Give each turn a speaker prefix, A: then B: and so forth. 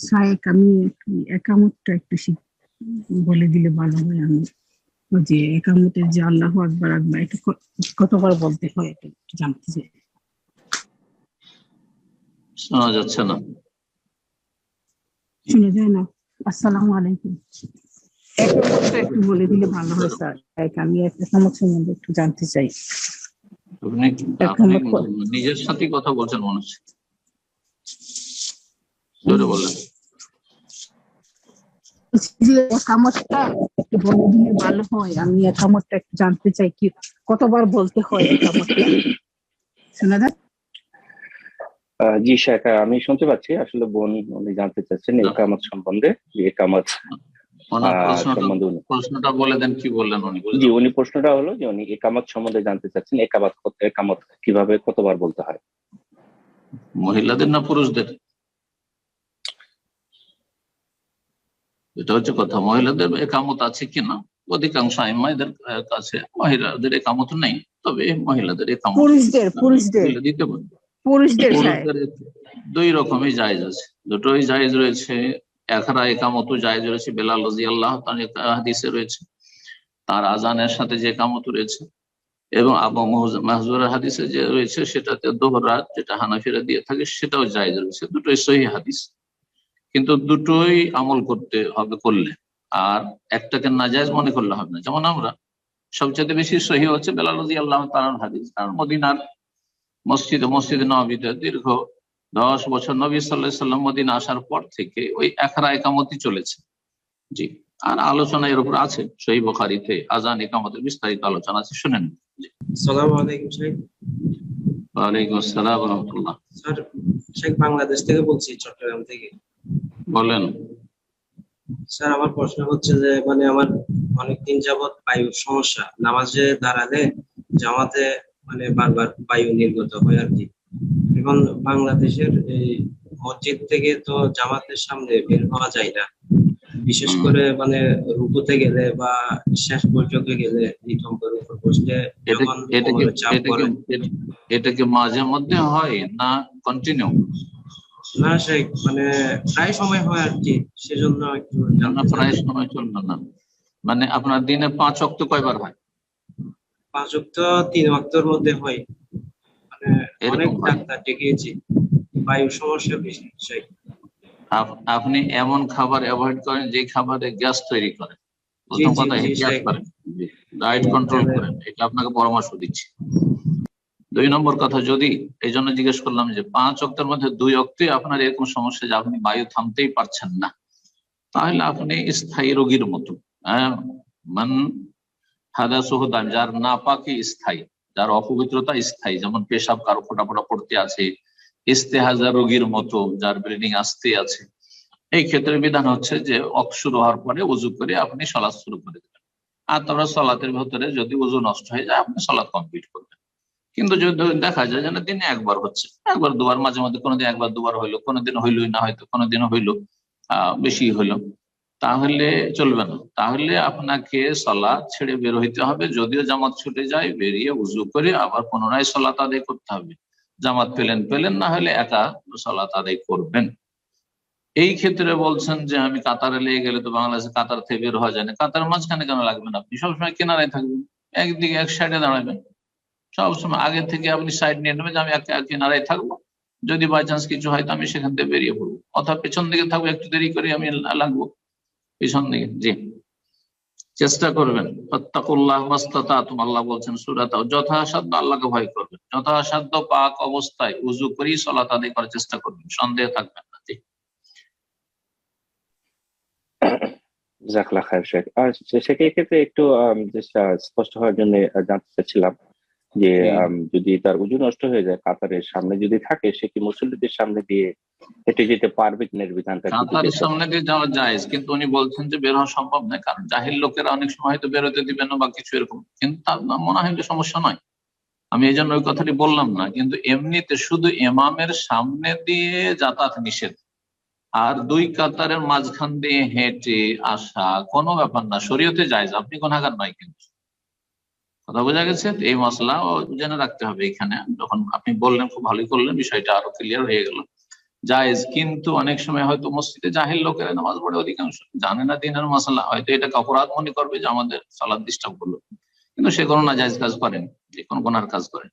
A: সাহেব আমি একামতটা একটু শিখ- বলে দিলে ভালো হয় আমি। যে একামতের যে আল্লাহ আকবার আকবার একটু কতবার বলতে হয় এটা একটু জানতে চাই।
B: শোনা যাচ্ছে না।
A: শুনে যায় না? আসসালামু আলাইকুম। একটু বলে দিলে ভালো হয় স্যার। এক আমি একামত সম্বন্ধে একটু জানতে চাই।
B: আপনি নিজের সাথে কথা বলছেন মনে হচ্ছে। জোরে বললেন
A: যে একটু বলে দিলে ভালো হয়। আমি একামতটা একটু জানতে চাই কি কতবার বলতে হয় একামতটা শোনা যায়
C: জি শেখ আমি শুনতে পাচ্ছি। আসলে বোন উনি জানতে চাচ্ছেন একামত সম্বন্ধে একামত
B: প্রশ্নটা
C: উনি।
B: প্রশ্নটা বলে দেন কি বললেন উনি?
C: জি উনি প্রশ্নটা হলো যে উনি একামত সম্বন্ধে জানতে চাচ্ছেন একামত একামত কীভাবে কতবার বলতে হয়?
B: মহিলাদের না পুরুষদের? এটা হচ্ছে কথা। মহিলাদের একামত আছে কিনা? অধিকাংশ আইমাইদের কাছে মহিলাদের একামত নেই তবে মহিলাদের একামত
A: পুরুষদের পুরুষদের।
B: দিতে পারে
A: পুরুষদের
B: দুই রকমই জায়েজ আছে। দুটোই জায়েজ রয়েছে। একরা একামত জায়েজ রয়েছে। বেলাল রাজি আল্লাহ হাদিসে রয়েছে। তার আজানের সাথে যে একামত রয়েছে এবং আবু মাহজুরের হাদিসে যে রয়েছে সেটাতে দোহরা যেটা হানাফিরা দিয়ে থাকে সেটাও জায়েজ রয়েছে। দুটোই সহি হাদিস। কিন্তু দুটোই আমল করতে হবে করলে। আর একটাকে নাজায়জ মনে করলে হবে না। যেমন আমরা সবচেয়ে বেশি সহি হচ্ছে বেলাল রাজি আল্লাহ তালার হাদিস। কারণ মদিনার মসজিদ মসজিদে নবীতে দীর্ঘ দশ বছর নবী সাল্লাহ সাল্লাম মদিনা আসার পর থেকে ওই একরা একামতি চলেছে। জি আর আলোচনা এর উপর আছে। সহি বখারিতে আজান একামতের বিস্তারিত আলোচনা আছে। শুনেন।
D: সালাম আলাইকুম শেখ।
B: ওয়ালাইকুম আসসালাম রহমতুল্লাহ।
D: স্যার শেখ বাংলাদেশ থেকে বলছি চট্টগ্রাম থেকে।
B: বলেন
D: স্যার আমার প্রশ্ন হচ্ছে যে মানে আমার অনেকদিন যাবৎ বায়ুর সমস্যা নামাজে দাঁড়ালে জামাতে মানে বারবার বায়ু নির্গত হয় আর কি এখন বাংলাদেশের এই মসজিদ থেকে তো জামাতের সামনে বের হওয়া যায় না বিশেষ করে মানে রুকুতে গেলে বা শেষ পর্যন্ত গেলে নিতম্বের উপর বসলে
B: এটা কি মাঝে মধ্যে হয় না কন্টিনিউ
D: না শেখ মানে প্রায় সময় হয় আর কি সেজন্য একটু
B: প্রায় সময় চলবে না। মানে আপনার দিনে পাঁচ অক্ট কয়বার হয়?
D: পাঁচ ওয়াক্ত তিন ওয়াক্তর মধ্যে হয়। মানে অনেক ডাক্তার দেখিয়েছি বায়ুর সমস্যা
B: আপ- আপনি এমন খাবার অ্যাভয়েড করেন যে খাবারে গ্যাস তৈরি করে। প্রথম কথা ডায়েট কন্ট্রোল করেন। এটা আপনাকে পরামর্শ দিচ্ছি। দুই নম্বর কথা, যদি এই জন্য জিজ্ঞেস করলাম যে পাঁচ অক্টের মধ্যে দুই অক্টে আপনার এরকম সমস্যা যে আপনি বায়ু থামতেই পারছেন না, তাহলে আপনি স্থায়ী রোগীর মতো। হ্যাঁ যার নাপাকি স্থায়ী, যার অপবিত্রতা স্থায়ী, যেমন পেশাব কারও ফোটা ফোটা পড়তে আছে, ইস্তেহাজা রোগীর মতো, যার ব্লিডিং আসতে আছে। এই ক্ষেত্রে বিধান হচ্ছে যে অক শুরু হওয়ার পরে উজু করে আপনি সলাৎ শুরু করে দেবেন। আর তারপরে সলাতের ভেতরে যদি উজু নষ্ট হয়ে যায়, আপনি সলাৎ কমপ্লিট করবেন। কিন্তু যদি দেখা যায় যেন দিনে একবার হচ্ছে, একবার দুবার, মাঝে মধ্যে কোনোদিন একবার দুবার হইল কোনোদিন হইলোই না হয়তো কোনোদিন হইল আহ বেশি হইল, তাহলে চলবে না। তাহলে আপনাকে সলা ছেড়ে বের হইতে হবে, যদিও জামাত ছুটে যায়, বেরিয়ে উজু করে আবার পুনরায় সলাৎ আদায় করতে হবে। জামাত পেলেন পেলেন, না হলে একা সলাৎ আদায় করবেন। এই ক্ষেত্রে বলছেন যে, আমি কাতারে লেগে গেলে তো বাংলাদেশে কাতার থেকে বের হওয়া যায় না। কাতার মাঝখানে কেন লাগবেন আপনি সবসময় কিনারায় থাকবেন, একদিকে এক সাইডে দাঁড়াবেন। সবসময় আগে থেকে আপনি সাইড নিয়ে নেবেন যে আমি এক কিনারায় থাকব। যদি বাই চান্স কিছু হয় তো আমি সেখান থেকে বেরিয়ে পড়ব। অথবা পেছন দিকে থাকব, একটু দেরি করে আমি লাগবো। পিছন দিকে, জি। চেষ্টা করবেন। আল্লাহ বলছেন সূরাতে যথাসাধ্য আল্লাহকে ভয় করবেন। যথাসাধ্য পাক অবস্থায় উজু করেই সলাত আদায় করার চেষ্টা করবেন। সন্দেহ থাকবেন না, জি।
C: জাকলা খায়ের শেখ। আর সে- ক্ষেত্রে একটু স্পষ্ট হওয়ার জন্য জানতে চাচ্ছিলাম। যে যদি তার উজু নষ্ট হয়ে যায় কাতারের সামনে যদি থাকে সে কি মুসল্লিদের সামনে দিয়ে হেঁটে যেতে পারবে কিনা বিধানটা
B: কাতারের সামনে দিয়ে যাওয়া যায় কিন্তু উনি বলছেন যে বের হওয়া সম্ভব নয় কারণ জাহিল লোকেরা অনেক সময় হয়তো বেরোতে দিবে না বা কিছু এরকম কিন্তু তার মনে হয় যে সমস্যা নয়। আমি এই জন্য ওই কথাটি বললাম না কিন্তু এমনিতে শুধু এমামের সামনে দিয়ে যাতায়াত নিষেধ। আর দুই কাতারের মাঝখান দিয়ে হেঁটে আসা কোনো ব্যাপার না শরীয়তে যায় আপনি গুণাগার নয় কিন্তু। কথা বোঝা গেছে এই মশলা জেনে রাখতে হবে এখানে। যখন আপনি বললেন, খুব ভালোই করলেন, বিষয়টা আরও ক্লিয়ার হয়ে গেল। জায়েজ, কিন্তু অনেক সময় হয়তো মসজিদে জাহিল লোকেরা নামাজ পড়ে অধিকাংশ জানে না দিনের মশলা, হয়তো এটাকে অপরাধ মনে করবে যে আমাদের সালাদ ডিস্টার্ব করল। কিন্তু সে কোনো না জায়েজ কাজ করেন, যে কোনো গোনার কাজ করেন